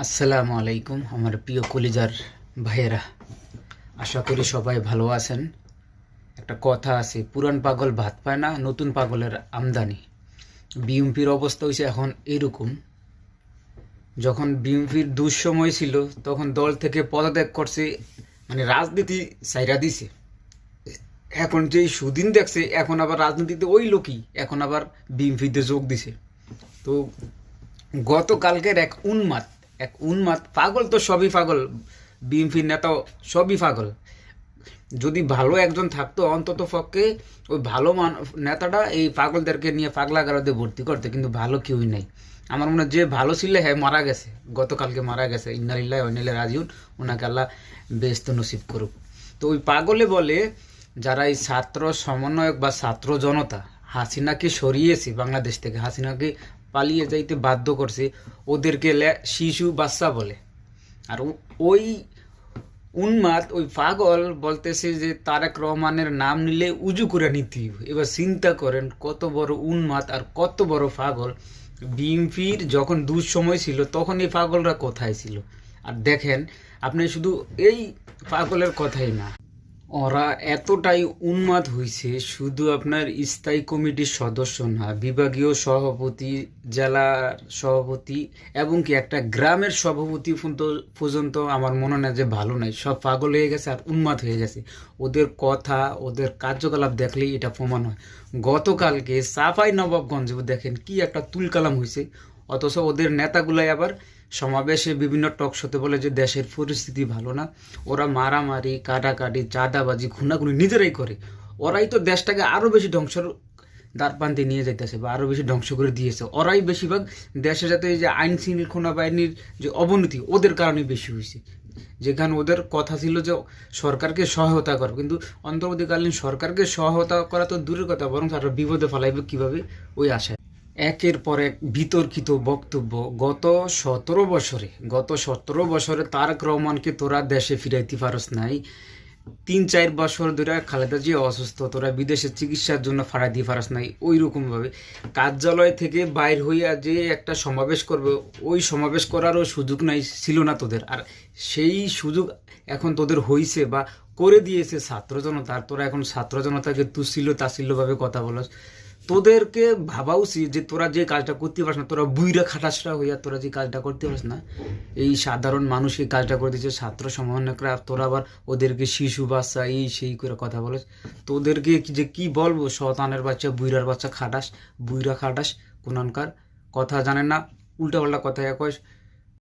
আসসালামু আলাইকুম, আমার প্রিয় কলিজার ভাইয়েরা। আশা করি সবাই ভালো আছেন। একটা কথা আছে, পুরান পাগল ভাত পায় না, নতুন পাগলের আমদানি। বিএমপির অবস্থা হয়েছে এখন এরকম। যখন বিএমপির দুঃসময় ছিল, তখন দল থেকে পদত্যাগ করছে মানে রাজনীতি সাইরা দিছে। এখন যেই সুদিন দেখছে, এখন আবার রাজনীতিতে ওই লোকই, এখন আবার বিএমপিতে যোগ দিছে। তো গতকালকের এক উন্মাদ এক উন্মাদ, পাগল তো সবই পাগল। বিএনপির নেতাও সবই পাগল। যদি ভালো একজন থাকতো অন্তত পক্ষে, ওই ভালো নেতাটা এই পাগলদেরকে নিয়ে পাগলাগারদে ভর্তি করতে, কিন্তু ভালো কেউই নাই। আমার মনে হয় যে ভালো ছিল হ্যাঁ মারা গেছে। গতকালকে মারা গেছে। ইন্নালিল্লাহ অনিলে রাজিউন। ওনাকে আল্লাহ বেস্ত নসিব করুক। তো ওই পাগলে বলে, যারা এই ছাত্র সমন্বয়ক বা ছাত্র জনতা হাসিনাকে সরিয়েছে বাংলাদেশ থেকে। হাসিনাকে পালিয়ে যাইতে বাধ্য করছে ওদেরকে শিশু বাচ্চা বলে। আর ওই উন্মাদ, ওই পাগল বলতেছে যে তারেক রহমানের নাম নিলে উজু করে নিতে এবার চিন্তা করেন কত বড় উন্মাদ আর কত বড় পাগল। বিএমপির যখন দুঃসময় ছিল, তখন এই পাগলরা কোথায় ছিল? আর দেখেন, আপনি শুধু এই পাগলের কথাই না। ওরা এতটাই উন্মাদ হয়েছে শুধু আপনার স্থায়ী কমিটির সদস্য না, বিভাগীয় সভাপতি, জেলার সভাপতি এবং কি একটা গ্রামের সভাপতি পর্যন্ত- আমার মনে হয় যে ভালো নাই। সব পাগল হয়ে গেছে আর উন্মাদ হয়ে গেছে। ওদের কথা, ওদের কার্যকলাপ দেখলেই এটা প্রমাণ হয়। গতকালকে সাফাই নবাবগঞ্জে দেখেন কি একটা তুলকালাম হয়েছে অথচ ওদের নেতাগুলাই আবার সমাবেশে বিভিন্ন টক শোতে বলে যে দেশের পরিস্থিতি ভালো না। ওরা মারামারি, কাটাকাটি, চাঁদাবাজি, খুনাখুনি নিজেরাই করে। ওরাই তো দেশটাকে আরও বেশি ধ্বংসর দ্বারপ্রান্তে নিয়ে যাইতেছে বা আরও বেশি ধ্বংস করে দিয়েছে। ওরাই বেশিরভাগ দেশে যাতে যে আইন শৃঙ্খলা বাহিনীর যে অবনতি, ওদের কারণে বেশি হয়েছে। যেখানে ওদের কথা ছিল যে সরকারকে সহায়তা করো। কিন্তু অন্তর্বর্তীকালীন সরকারকে সহায়তা করা তো দূরের কথা, বরং তারা বিপদে ফেলাইবে কীভাবে, ওই আশায়। একের পর এক বিতর্কিত বক্তব্য। গত সতেরো বছরে, গত সতেরো বছরে তারেক রহমানকে তোরা দেশে ফিরাইতে পারস নাই। তিন, চার বছর ধরে খালেদা জিয়া অসুস্থ, তোরা বিদেশে চিকিৎসার জন্য ফাড়াই দিয়ে পারস নাই। ওই রকম ভাবে কার্যালয় থেকে বাইর হইয়া যে একটা সমাবেশ করবে, ওই সমাবেশ করারও সুযোগ নাই, ছিল না তোদের। আর সেই সুযোগ এখন তোদের হইছে বা করে দিয়েছে ছাত্র জনতা। আর তোরা এখন ছাত্র জনতাকে তুচ্ছিল কথা বলস। তোদেরকে ভাবা উচিত যে তোরা যে কাজটা করতে পারস না, তোরা বুইরা খাটাসরা হইয়া তোরা যে কাজটা করতে পারস না, এই সাধারণ মানুষ এই কাজটা করে দিচ্ছে ছাত্র সমন্বয়করা, তোরা আবার ওদেরকে শিশু বাচ্চা, এই সেই করে কথা বলিস তোদেরকে যে কি বলব শতানের বাচ্চা, বুইরার বাচ্চা খাটাস, বুইরা খাটাস কোনানকার কথা জানে না, উল্টাপাল্টা কথা কয়